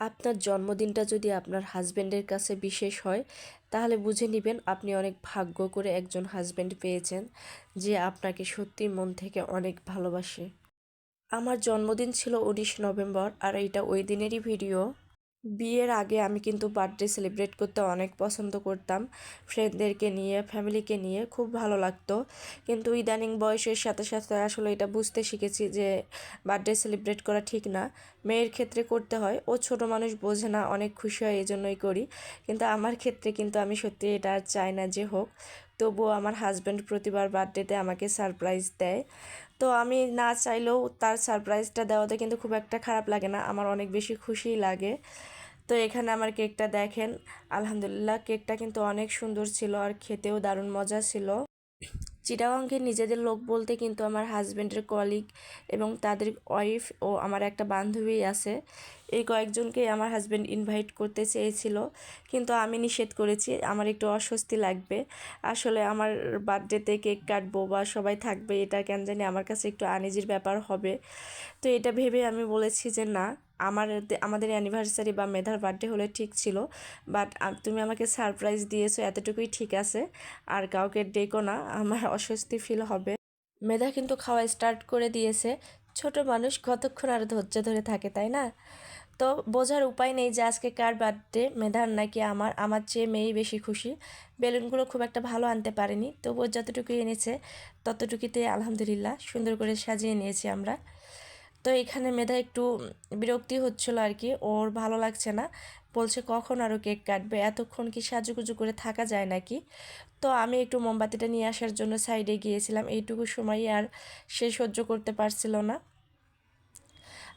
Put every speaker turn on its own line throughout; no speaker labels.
আপনার জন্মদিনটা যদি আপনার হাজব্যান্ডের কাছে বিশেষ হয়, তাহলে বুঝে নেবেন আপনি অনেক ভাগ্য করে একজন হাজব্যান্ড পেয়েছেন, যে আপনাকে সত্যি মন থেকে অনেক ভালোবাসে। আমার জন্মদিন ছিল উনিশ নভেম্বর আর এটা ওই দিনেরই ভিডিও। বিয়ের আগে আমি কিন্তু বার্থডে সেলিব্রেট করতে অনেক পছন্দ করতাম। ফ্রেন্ডদেরকে নিয়ে ফ্যামিলিকে নিয়ে খুব ভালো লাগতো। কিন্তু ইদানিং বয়সের সাথে সাথে আসলে এটা বুঝতে শিখেছি যে বার্থডে সেলিব্রেট করা ঠিক না। মেয়ের ক্ষেত্রে করতে হয়, ও ছোট মানুষ বোঝে না, অনেক খুশি হয় এই জন্যই করি। কিন্তু আমার ক্ষেত্রে কিন্তু আমি সত্যি এটা আর চাই না যে হোক। তবুও আমার হাজব্যান্ড প্রতিবার বার্থডেতে আমাকে সারপ্রাইজ দেয়। তো আমি না চাইলেও তার সারপ্রাইজটা দেওয়াতে কিন্তু খুব একটা খারাপ লাগে না, আমার অনেক বেশি খুশি লাগে। তো এখানে আমার কেকটা দেখেন, আলহামদুলিল্লাহ কেকটা কিন্তু অনেক সুন্দর ছিল আর খেতেও দারুণ মজা ছিল। চিটাগাংকে নিজেদের লোক বলতে কিন্তু আমার হাজব্যান্ডের কলিগ এবং তাদের ওয়াইফ ও আমার একটা বান্ধবী আছে। এই কয়েকজনকে আমার হাজব্যান্ড ইনভাইট করতে চেয়েছিল, কিন্তু আমি নিষেধ করেছি, আমার একটু অস্বস্তি লাগবে। আসলে আমার বার্থডেতে কেক কাটবো বা সবাই থাকবে, এটা কেন জানি আমার কাছে একটু আনিজির ব্যাপার হবে। তো এটা ভেবে আমি বলেছি যে না আমার আমাদের অ্যানিভার্সারি বা মেধার বার্থডে হলে ঠিক ছিল বাট তুমি আমাকে সারপ্রাইজ দিয়েছ, এতটুকুই ঠিক আছে। আর কাউকে ডেকো না, আমার অস্বস্তি ফিল হবে। মেধা কিন্তু খাওয়া স্টার্ট করে দিয়েছে। ছোট মানুষ কতক্ষণ আর ধৈর্য ধরে থাকে, তাই না? তো বোঝার উপায় নেই যে আজকে কার বার্থডে মেধার নাকি আমার আমার চেয়ে মেয়েই বেশি খুশি। বেলুনগুলো খুব একটা ভালো আনতে পারেনি, তবুও যতটুকু এনেছে, ততটুকুতে আলহামদুলিল্লাহ সুন্দর করে সাজিয়ে নিয়েছি আমরা। তো এখানে মেধা একটু বিরক্তি হচ্ছিল আর কি। ওর ভালো লাগছে না। বলছে, কখন আরও কেক কাটবে? এতক্ষণ কি সাজুগুজু করে থাকা যায় নাকি? তো আমি একটু মোমবাতিটা নিয়ে আসার জন্য সাইডে গিয়েছিলাম। এইটুকু সময় আর সে সহ্য করতে পারছিল না।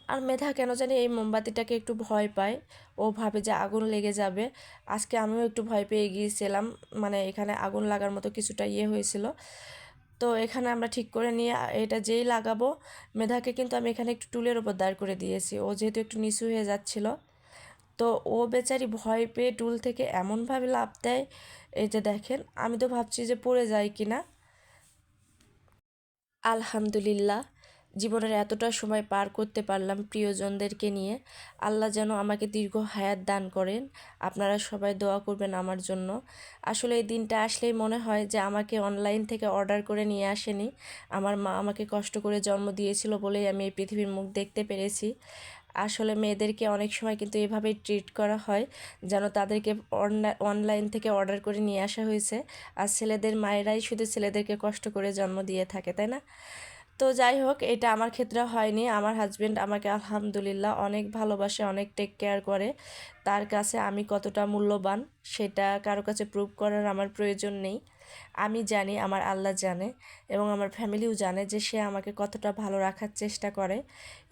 আর মেধা কেন জানি এই মোমবাতিটাকে একটু ভয় পায়। ও ভাবে যে আগুন লেগে যাবে। আজকে আমিও একটু ভয় পেয়ে গিয়েছিলাম। মানে এখানে আগুন লাগার মতো কিছুটা ইয়ে হয়েছিল। তো এখানে আমরা ঠিক করে নিয়ে এটা যেই লাগাবো, মেধাকে কিন্তু আমি এখানে একটু টুলের ওপর দাঁড় করে দিয়েছি। ও যেহেতু একটু নিচু হয়ে যাচ্ছিল, তো ও বেচারি ভয় পেয়ে টুল থেকে এমনভাবে লাভ দেয়, এই যে দেখেন, আমি তো ভাবছি যে পড়ে যায় কি না আলহামদুলিল্লাহ। জীবনের এতটা সময় পার করতে পারলাম প্রিয়জনদেরকে নিয়ে। আল্লাহ যেন আমাকে দীর্ঘ হায়াত দান করেন। আপনারা সবাই দোয়া করবেন আমার জন্য। আসলে এই দিনটা আসলেই মনে হয় যে আমাকে অনলাইন থেকে অর্ডার করে নিয়ে আসেনি। আমার মা আমাকে কষ্ট করে জন্ম দিয়েছিল বলেই আমি এই পৃথিবীর মুখ দেখতে পেরেছি। আসলে মেয়েদেরকে অনেক সময় কিন্তু এভাবেই ট্রিট করা হয়, যেন তাদেরকে অনলাইন থেকে অর্ডার করে নিয়ে আসা হয়েছে। আর ছেলেদের মায়েরাই শুধু ছেলেদেরকে কষ্ট করে জন্ম দিয়ে থাকে, তাই না? তো যাই হোক, এটা আমার ক্ষেত্রে হয়নি। আমার হাজব্যান্ড আমাকে আলহামদুলিল্লাহ অনেক ভালোবাসে, অনেক টেক কেয়ার করে। তার কাছে আমি কতটা মূল্যবান, সেটা কারও কাছে প্রুভ করার আমার প্রয়োজন নেই। আমি জানি, আমার আল্লাহ জানে এবং আমার ফ্যামিলিও জানে যে সে আমাকে কতটা ভালো রাখার চেষ্টা করে।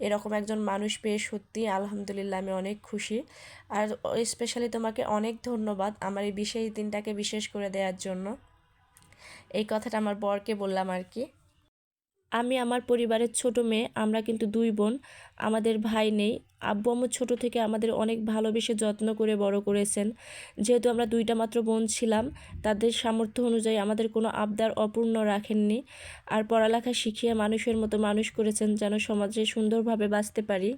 এরকম একজন মানুষ পেয়ে সত্যি আলহামদুলিল্লাহ আমি অনেক খুশি। আর স্পেশালি তোমাকে অনেক ধন্যবাদ আমার এই বিশেষ দিনটাকে বিশেষ করে দেওয়ার জন্য। এই কথাটা আমার বরকে বললাম আর কি। আমি আমার পরিবারের ছোট মেয়ে, আমরা কিন্তু দুই বোন। আমাদের ভাই নেই। আব্বু আম্মু ছোটো থেকে আমাদের অনেক ভালোবেসে যত্ন করে বড় করেছেন। যেহেতু আমরা দুইটা মাত্র বোন ছিলাম, তাদের সামর্থ্য অনুযায়ী আমাদের কোনো আবদার অপূর্ণ রাখেননি। আর পড়ালেখা শিখিয়ে মানুষের মতো মানুষ করেছেন যেন সমাজে সুন্দরভাবে বাঁচতে পারি।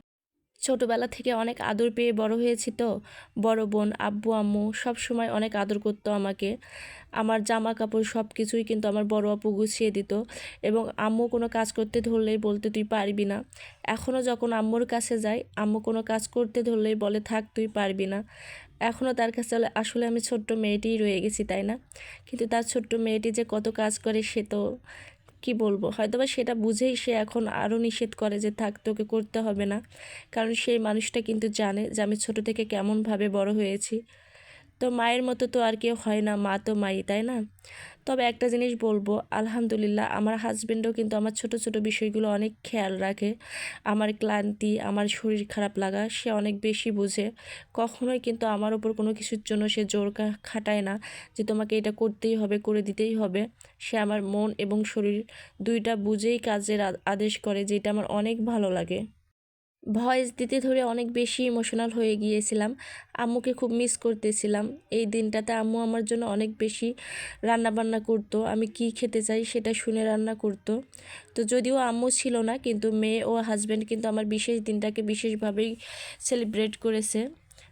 ছোটোবেলা থেকে অনেক আদর পেয়ে বড় হয়েছি তো। বড় বোন, আব্বু, আম্মু সব সময় অনেক আদর করতো আমাকে। আমার জামা কাপড় সব কিছুই কিন্তু আমার বড় আপু গুছিয়ে দিত এবং আম্মু কোনো কাজ করতে ধরলেই বলতে তুই পারবি না। এখনও যখন আম্মুর কাছে যাই, আম্মু কোনো কাজ করতে ধরলেই বলে, থাক, তুই পারবি না। এখনও তার কাছে আসলে আমি ছোট্ট মেয়েটিই রয়ে গেছি, তাই না? কিন্তু তার ছোট্ট মেয়েটি যে কত কাজ করে সে তো কি বলব? হয়তো বা সেটা বুঝেই সে এখন আরও নিষেধ করে যে, থাক, তোকে করতে হবে না। কারণ সেই মানুষটা কিন্তু জানে যে, আমি ছোটো থেকে কেমনভাবে বড় হয়েছি। তো মায়ের মতো তো আর কেউ হয় না, মা তো মাই, তাই না? তবে একটা জিনিস বলব, আলহামদুলিল্লাহ আমার হাজব্যান্ডও কিন্তু আমার ছোট ছোট বিষয়গুলো অনেক খেয়াল রাখে। আমার ক্লান্তি, আমার শরীর খারাপ লাগা, সে অনেক বেশি বুঝে। কখনোই কিন্তু আমার ওপর কোনো কিছুর জন্য সে জোর খাটায় না যে তোমাকে এটা করতেই হবে, করে দিতেই হবে। সে আমার মন এবং শরীর দুইটা বুঝেই কাজের আদেশ করে যেটা আমার অনেক ভালো লাগে। ভয়েস দিতে ধরে অনেক বেশি ইমোশনাল হয়ে গিয়েছিলাম। আম্মুকে খুব মিস করতেছিলাম। এই দিনটাতে আম্মু আমার জন্য অনেক বেশি রান্না বান্না করতো, আমি কি খেতে চাই সেটা শুনে রান্না করতো। তো যদিও আম্মু ছিল না, কিন্তু মেয়ে ও হাজব্যান্ড কিন্তু আমার বিশেষ দিনটাকে বিশেষভাবেই সেলিব্রেট করেছে।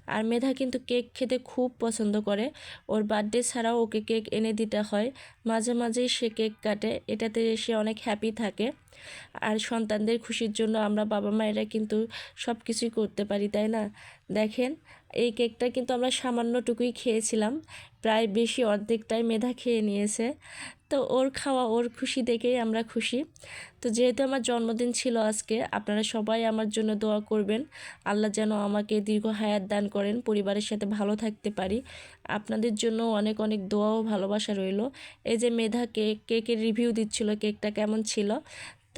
আর মেধা কিন্তু কেক খেতে খুব পছন্দ করে। ওর বার্থডে ছাড়াও ওকে কেক এনে দিতে হয়। মাঝে মাঝেই সে কেক কাটে। এটাতে সে অনেক হ্যাপি থাকে। আর সন্তানদের খুশির জন্য আমরা বাবা মায়েরা কিন্তু সব কিছুই করতে পারি, তাই না? দেখেন, এই কেকটা কিন্তু আমরা সামান্যটুকুই খেয়েছিলাম, প্রায় বেশি অর্ধেকটাই মেধা খেয়ে নিয়েছে। তো ওর খাওয়া, ওর খুশি দেখেই আমরা খুশি। তো যেহেতু আমার জন্মদিন ছিল আজকে, আপনারা সবাই আমার জন্য দোয়া করবেন। আল্লাহ যেন আমাকে দীর্ঘ হায়াত দান করেন, পরিবারের সাথে ভালো থাকতে পারি। আপনাদের জন্য অনেক অনেক দোয়া ও ভালোবাসা রইল। এই যে মেধা কেক, কেকের রিভিউ দিচ্ছিল, কেকটা কেমন ছিল?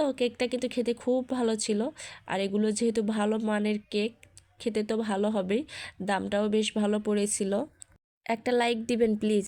তো কেকটা কিন্তু খেতে খুব ভালো ছিল। আর এগুলো যেহেতু ভালো মানের কেক, খেতে তো ভালো হবেই। দামটাও বেশ ভালো পড়েছিল। একটা লাইক দিবেন, প্লিজ।